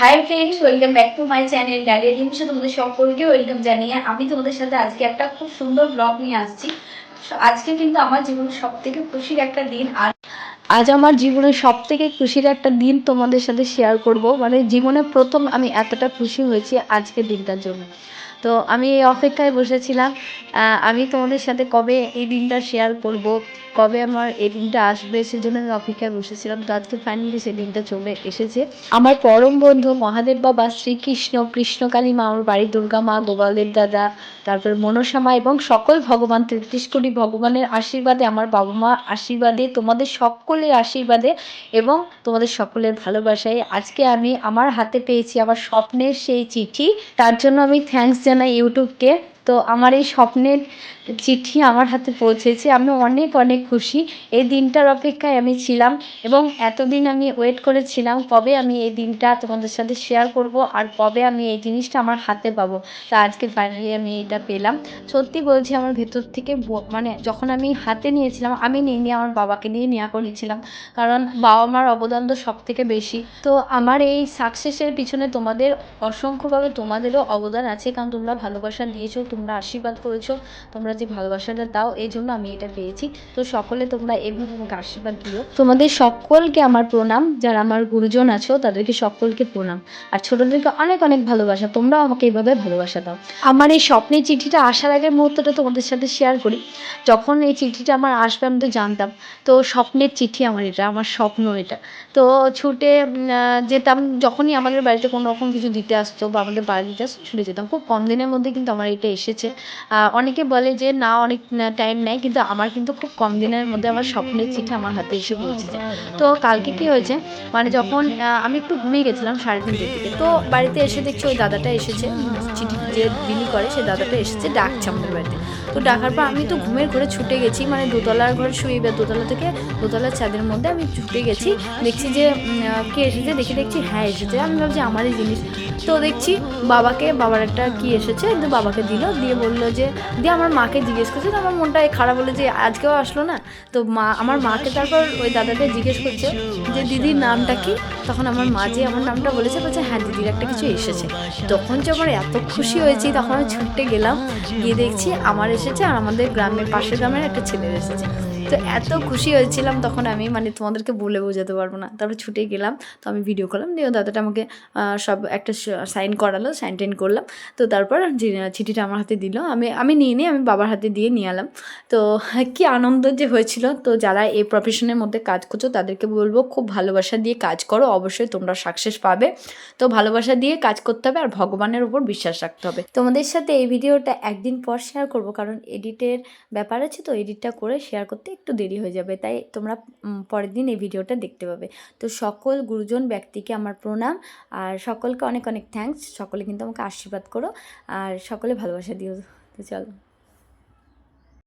Hi friends welcome back to my channel Dalia জিনিসে তোমাদের সকলকে ওয়েলকাম জানিয়ে আমি তোমাদের সাথে আজকে একটা খুব সুন্দর ব্লগ নিয়ে আসছি। আজকে কিন্তু আমার জীবনের সব থেকে খুশির একটা দিন আর আজ আমার জীবনের সব থেকে খুশির একটা দিন তোমাদের সাথে শেয়ার করব। মানে জীবনে প্রথম আমি এতটা খুশি হয়েছি আজকের দিনটার জন্য। তো আমি এই অপেক্ষায় বসেছিলাম আমি তোমাদের সাথে কবে এই দিনটা শেয়ার করব, কবে আমার এই দিনটা আসবে সেজন্য আমি অপেক্ষায় বসেছিলাম। তো আজকে ফাইনালি সেই দিনটা চলে এসেছে। আমার পরম বন্ধু মহাদেব বাবা শ্রীকৃষ্ণ কৃষ্ণকালী মা, আমার বাড়ির দুর্গা মা গোপালের দাদা, তারপর মনসা মা এবং সকল ভগবান, তেত্রিশ কোটি ভগবানের আশীর্বাদে, আমার বাবা মা আশীর্বাদে, তোমাদের সকলের আশীর্বাদে এবং তোমাদের সকলের ভালোবাসায় আজকে আমি আমার হাতে পেয়েছি আমার স্বপ্নের সেই চিঠি। তার জন্য আমি থ্যাঙ্কস জানাই ইউটিউবকে। তো আমার এই স্বপ্নের চিঠি আমার হাতে পৌঁছেছে, আমি অনেক অনেক খুশি। এই দিনটার অপেক্ষায় আমি ছিলাম এবং এতদিন আমি ওয়েট করেছিলাম কবে আমি এই দিনটা তোমাদের সাথে শেয়ার করব আর কবে আমি এই জিনিসটা আমার হাতে পাবো। তা আজকে ফাইনালি আমি এটা পেলাম। সত্যি বলছি আমার ভেতর থেকে মানে যখন আমি হাতে নিয়েছিলাম, আমি নিয়ে নিয়ে আমার বাবাকে নিয়ে নেওয়া করেছিলাম কারণ বাবা মার অবদান তো সব থেকে বেশি। তো আমার এই সাকসেসের পিছনে তোমাদের অসংখ্যভাবে তোমাদেরও অবদান আছে। কারণ তোমরা ভালোবাসা দিয়েছ, তোমরা আশীর্বাদ করেছ, তোমরা যে ভালোবাসাটা দাও, এই জন্য আমি এটা পেয়েছি। তো সকলে তোমরা এভাবে আমাকে আশীর্বাদ দিও। তোমাদের সকলকে আমার প্রণাম। যারা আমার গুরুজন আছো, তাদেরকে সকলকে প্রণাম। আর ছোটদেরকে অনেক অনেক ভালোবাসা। তোমরাও আমাকে এইভাবে ভালোবাসা দাও। আমার এই স্বপ্নের চিঠিটা আসার আগের মুহূর্তটা তোমাদের সাথে শেয়ার করি। যখন এই চিঠিটা আমার আসবে, আমি তো জানতাম। তো স্বপ্নের চিঠি আমার এটা, আমার স্বপ্ন এটা। তো ছুটে যেতাম। যখনই আমাদের বাড়িতে কোনো রকম কিছু দিতে আসতো বা আমাদের বাড়িতে ছুটে যেতাম। খুব কম দিনের মধ্যে কিন্তু আমার এটা এসেছে। অনেকে বলে যে না অনেক টাইম নেয়, কিন্তু আমার কিন্তু খুব কম দিনের মধ্যে আমার স্বপ্নের চিঠি আমার হাতে এসে পৌঁছেছে তো কালকে কি হয়েছে মানে যখন আমি একটু ঘুমিয়ে গেছিলাম সাড়ে তিনটের দিকে, তো বাড়িতে এসে দেখছি ওই দাদাটা এসেছে চিঠি যে বিলি করে সেই দাদাটা এসেছে ডাকছে আমাদের বাড়িতে। তো ডাকার পর আমি তো ঘুমের ঘরে ছুটে গেছি মানে দোতলার ঘরে শুয়ে বা দোতলা থেকে দোতলার ছাদের মধ্যে আমি ছুটে গেছি, দেখছি যে কে এসেছে, দেখে দেখছি হ্যাঁ এসেছে, আমি ভাবছি আমারই জিনিস। তো দেখছি বাবাকে, বাবার একটা কি এসেছে, তো বাবাকে দিল, দিয়ে বলল যে দিয়ে আমার মাকে জিজ্ঞেস করছে, তো আমার মনটা খারাপ হলো যে আজকেও আসলো না। তো মা, আমার মাকে তারপর ওই দাদাকে জিজ্ঞেস করছে যে, দিদির নামটা কি? তখন আমার মা যে আমার নামটা বলেছে, বলছে হ্যাঁ দিদির একটা কিছু এসেছে। তখন যে আমার এত খুশি হয়েছি, তখন আমি ছুটতে গেলাম, গিয়ে দেখছি আমার এসেছে আর আমাদের গ্রামের পাশের গ্রামের একটা ছেলের এসেছে। তো এত খুশি হয়েছিলাম তখন আমি মানে তোমাদেরকে বলে বোঝাতে পারব না। তারপরে ছুটে গেলাম, তো আমি ভিডিও করলাম, দিয়ে দাদাটা আমাকে সব একটা সাইন করালো সাইন টাইন করলাম। তো তারপর চিঠিটা আমার হাতে দিল, আমি আমি নিয়ে নিই আমি বাবার হাতে দিয়ে নিয়ে এলাম। তো কি আনন্দ যে হয়েছিল। তো যারা এই প্রফেশনের মধ্যে কাজ করছ, তাদেরকে বলব খুব ভালোবাসা দিয়ে কাজ করো, অবশ্যই তোমরা সাকসেস পাবে। তো ভালোবাসা দিয়ে কাজ করতে হবে আর ভগবানের উপর বিশ্বাস রাখতে হবে। তোমাদের সাথে এই ভিডিওটা একদিন পর শেয়ার করব, কারণ এডিটের ব্যাপার আছে, তো এডিটটা করে শেয়ার করতে একটু দেরি হয়ে যাবে, তাই তোমরা পরের দিন এই ভিডিওটা দেখতে পাবে। তো সকল গুরুজন ব্যক্তিকে আমার প্রণাম, আর সকলকে অনেক অনেক থ্যাংকস সকলে কিন্তু আমাকে আশীর্বাদ করো, আর সকলে ভালোবাসা দিও। তো চলো।